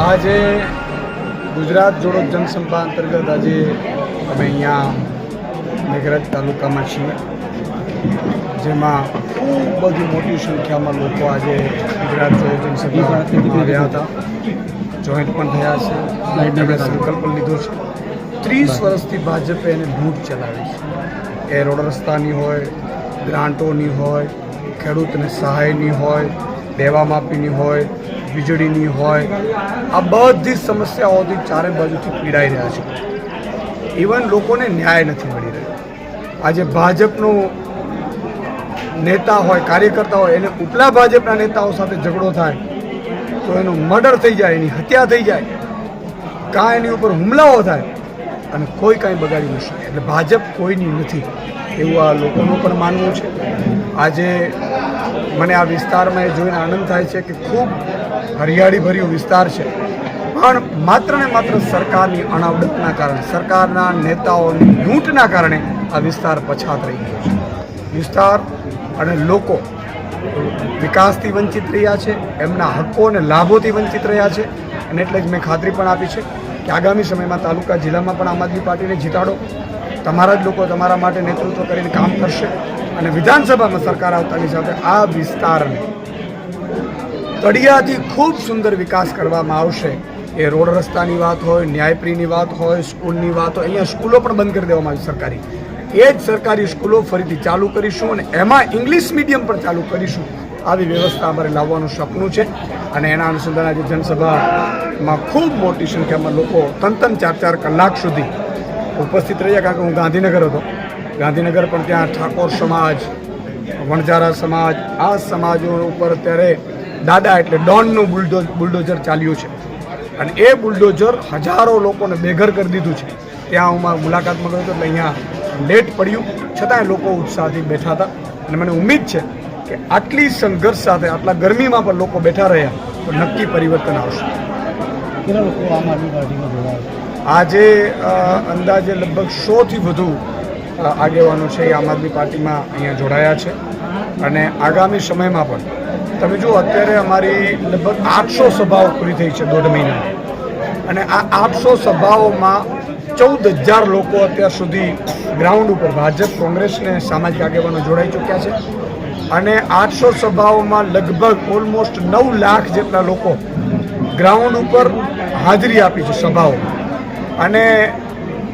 આજે ગુજરાત જોડો જનસંભા અંતર્ગત આજે અમે અહીંયા મેઘરજ તાલુકામાં છીએ. જેમાં ખૂબ બધી મોટી સંખ્યામાં લોકો આજે ગુજરાત જોડો જનસંપા આવ્યા હતા. જોઈન્ટ પણ થયા છે. એમણે સંકલ્પ લીધો છે. ત્રીસ વર્ષથી ભાજપે એને લૂંટ ચલાવી છે. એ રોડ રસ્તાની હોય ગ્રાન્ટોની હોય ખેડૂતને સહાયની હોય દેવા માપીની હોય, વીજળીની હોય, આ બધી સમસ્યાઓથી ચારે બાજુથી પીડાઈ રહ્યા છે. ઇવન લોકોને ન્યાય નથી મળી રહ્યો. આજે ભાજપનો નેતા હોય, કાર્યકર્તા હોય, એને ઉપલા ભાજપના નેતાઓ સાથે ઝઘડો થાય, તો એનું મર્ડર થઈ જાય, એની હત્યા થઈ જાય કાં એની ઉપર હુમલાઓ થાય, અને કોઈ કાંઈ બગાડી ન શકે એટલે ભાજપ કોઈની નથી. એવું આ લોકોનું પણ માનવું છે. આજે મને આ વિસ્તારમાં એ જોઈને આનંદ થાય છે કે ખૂબ હરિયાળીભર્યું વિસ્તાર છે. પણ માત્ર ને માત્ર સરકારની અણાવડતના કારણે, સરકારના નેતાઓની લૂંટના કારણે આ વિસ્તાર પછાત રહી ગયો છે. વિસ્તાર અને લોકો વિકાસથી વંચિત રહ્યા છે, એમના હક્કો અને લાભોથી વંચિત રહ્યા છે અને એટલે જ મેં ખાતરી પણ આપી છે કે આગામી સમયમાં તાલુકા જિલ્લામાં પણ આમ આદમી પાર્ટીને જીતાડો. તમારા જ લોકો તમારા માટે નેતૃત્વ કરીને કામ કરશે. અને વિધાનસભામાં સરકાર આવતાની સાથે આ વિસ્તારને તળિયાથી ખૂબ સુંદર વિકાસ કરવામાં આવશે. એ રોડ રસ્તાની વાત હોય, ન્યાયપ્રીની વાત હોય, સ્કૂલની વાત હોય, અહીંયા સ્કૂલો પણ બંધ કરી દેવામાં આવી સરકારી. એ જ સરકારી સ્કૂલો ફરીથી ચાલુ કરીશું અને એમાં ઇંગ્લિશ મીડિયમ પણ ચાલુ કરીશું. આવી વ્યવસ્થા અમારે લાવવાનું સપનું છે અને એના અનુસંધાને આજે જનસભામાં ખૂબ મોટી સંખ્યામાં લોકો ત્રણ ત્રણ ચાર ચાર કલાક સુધી ઉપસ્થિત રહ્યા. કારણ કે હું ગાંધીનગર હતો. ગાંધીનગર પણ ત્યાં ઠાકોર સમાજ વણઝારા સમાજ આ સમાજો ઉપર અત્યારે દાદા એટલે ડોનનું બુલડો બુલડોઝર ચાલ્યું છે. અને એ બુલડોઝર હજારો લોકોને બેઘર કરી દીધું છે. ત્યાં હું મુલાકાતમાં ગયો હતો એટલે અહીંયા લેટ પડ્યું. છતાંય લોકો ઉત્સાહથી બેઠા હતા. અને મને ઉમ્મીદ છે કે આટલી સંઘર્ષ સાથે આટલા ગરમીમાં પણ લોકો બેઠા રહ્યા તો નક્કી પરિવર્તન આવશે. આજે અંદાજે લગભગ સોથી વધુ આગેવાનો છે એ આમ આદમી પાર્ટીમાં અહીંયા જોડાયા છે. અને આગામી સમયમાં પણ, તમે જુઓ, અત્યારે અમારી લગભગ આઠસો સભાઓ પૂરી થઈ છે દોઢ મહિના અને આ આઠસો સભાઓમાં ચૌદ હજાર લોકો અત્યાર સુધી ગ્રાઉન્ડ ઉપર ભાજપ કોંગ્રેસને સામાજિક આગેવાનો જોડાઈ ચૂક્યા છે. અને આઠસો સભાઓમાં લગભગ ઓલમોસ્ટ નવ લાખ જેટલા લોકો ગ્રાઉન્ડ ઉપર હાજરી આપી છે સભાઓમાં. અને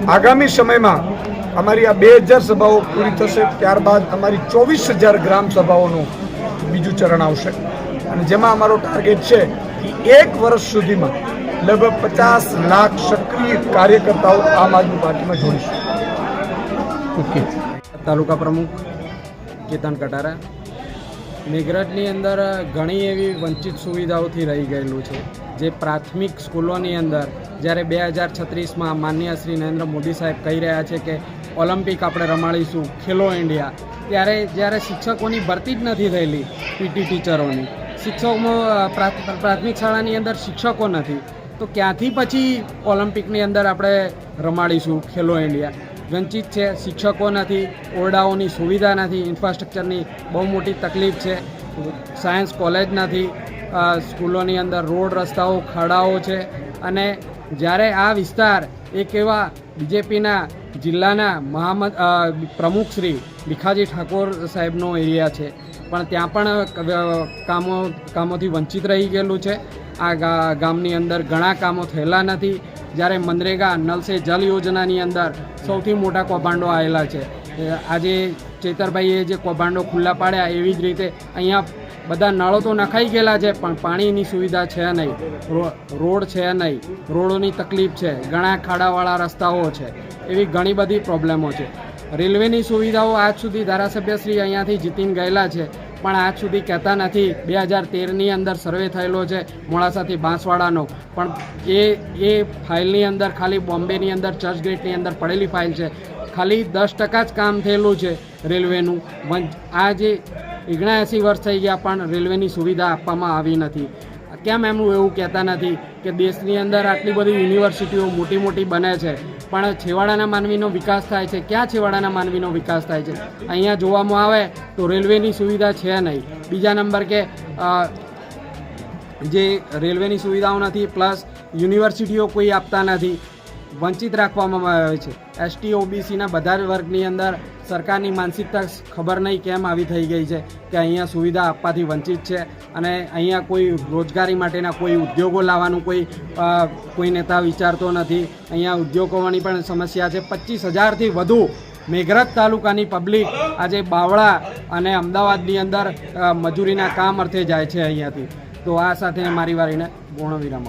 આગામી સમયમાં અમારી આ બે હજાર સભાઓ પૂરી થશે, ત્યારબાદ અમારી ચોવીસ હજાર ગ્રામ સભાઓનું બીજું ચરણ આવશે. અને જેમાં અમારો ટાર્ગેટ છે કે એક વર્ષ સુધીમાં લગભગ પચાસ લાખ સક્રિય કાર્યકર્તાઓ આમ આદમી પાર્ટીમાં જોડીશું. ઓકે. તાલુકા પ્રમુખ કેતન કટારા. મેઘરાજની અંદર ઘણી એવી વંચિત સુવિધાઓથી રહી ગયેલું છે. જે પ્રાથમિક સ્કૂલોની અંદર જ્યારે બે હજાર છત્રીસમાં માન્ય શ્રી નરેન્દ્ર મોદી સાહેબ કહી રહ્યા છે કે ઓલિમ્પિક આપણે રમાડીશું, ખેલો ઇન્ડિયા. ત્યારે જ્યારે શિક્ષકોની ભરતી જ નથી થયેલી પીટી ટીચરોની. શિક્ષકોમાં પ્રાથ- પ્રાથમિક શાળાની અંદર શિક્ષકો નથી. તો ક્યાંથી પછી ઓલિમ્પિકની અંદર આપણે રમાડીશું, ખેલો ઇન્ડિયા? વંચિત છે શિક્ષકો નથી, ઓરડાઓની સુવિધા નથી, ઇન્ફ્રાસ્ટ્રક્ચરની બહુ મોટી તકલીફ છે. સાયન્સ કોલેજ નથી સ્કૂલોની અંદર રોડ રસ્તાઓ, ખાડાઓ છે. અને જ્યારે આ વિસ્તાર એક એવા બીજેપીના જિલ્લાના મહામદ પ્રમુખ શ્રી ભીખાજી ઠાકોર સાહેબનો એરિયા છે. પણ ત્યાં પણ કામો, કામોથી વંચિત રહી ગયેલું છે. આ ગામની અંદર ઘણા કામો થયેલા નથી. જ્યારે મનરેગા નલ જલ યોજનાની અંદર સૌથી મોટા કૌભાંડો આવેલા છે. આજે ચેતરભાઈએ જે કૌભાંડો ખુલ્લા પાડ્યા એવી જ રીતે અહીંયા બધા નળો તો નખાઈ ગયેલા છે, પણ પાણીની સુવિધા છે નહીં. રોડ છે નહીં. રોડોની તકલીફ છે. ઘણા ખાડાવાળા રસ્તાઓ છે. એવી ઘણી બધી પ્રોબ્લેમો છે. રેલવેની સુવિધાઓ આજ સુધી ધારાસભ્યશ્રી અહીંયાથી જીતીને ગયેલા છે, પણ આજ સુધી કહેતા નથી બે હજાર તેરની અંદર સર્વે થયેલો છે મોડાસાથી બાંસવાડાનો. પણ એ એ ફાઇલની અંદર ખાલી બોમ્બેની અંદર ચર્ચગેટની અંદર પડેલી ફાઇલ છે. ખાલી દસ ટકા જ કામ થયેલું છે રેલવેનું. આ જે ઓગણએંસી વર્ષ થઈ ગયા પણ રેલવેની સુવિધા આપવામાં આવી નથી. કેમ એમનું એવું કહેતા નથી કે દેશની અંદર આટલી બધી યુનિવર્સિટીઓ મોટી મોટી બને છે, પણ છેવાડાના માનવીનો વિકાસ થાય છે, ક્યાં છેવાડાના માનવીનો વિકાસ થાય છે? અહીંયા જોવામાં આવે તો રેલવેની સુવિધા છે નહીં. બીજા નંબર કે જે રેલવેની સુવિધાઓ નથી, પ્લસ યુનિવર્સિટીઓ કોઈ આપતા નથી. વંચિત રાખવામાં આવે છે. એસટી ઓબીસીના બધા જ વર્ગની અંદર સરકારની માનસિકતા ખબર નહીં કેમ આવી થઈ ગઈ છે કે અહીંયા સુવિધા આપવાથી વંચિત છે અને અહીંયા કોઈ રોજગારી માટેના કોઈ ઉદ્યોગો લાવવાનું કોઈ કોઈ નેતા વિચારતો નથી. અહીંયા ઉદ્યોગોની પણ સમસ્યા છે. પચીસ હજારથી વધુ મેઘરજ તાલુકાની પબ્લિક આજે બાવળા અને અમદાવાદની અંદર મજૂરીના કામ અર્થે જાય છે અહીંયાથી. તો આ સાથે મારી વારીને પૂર્ણ વિરામ.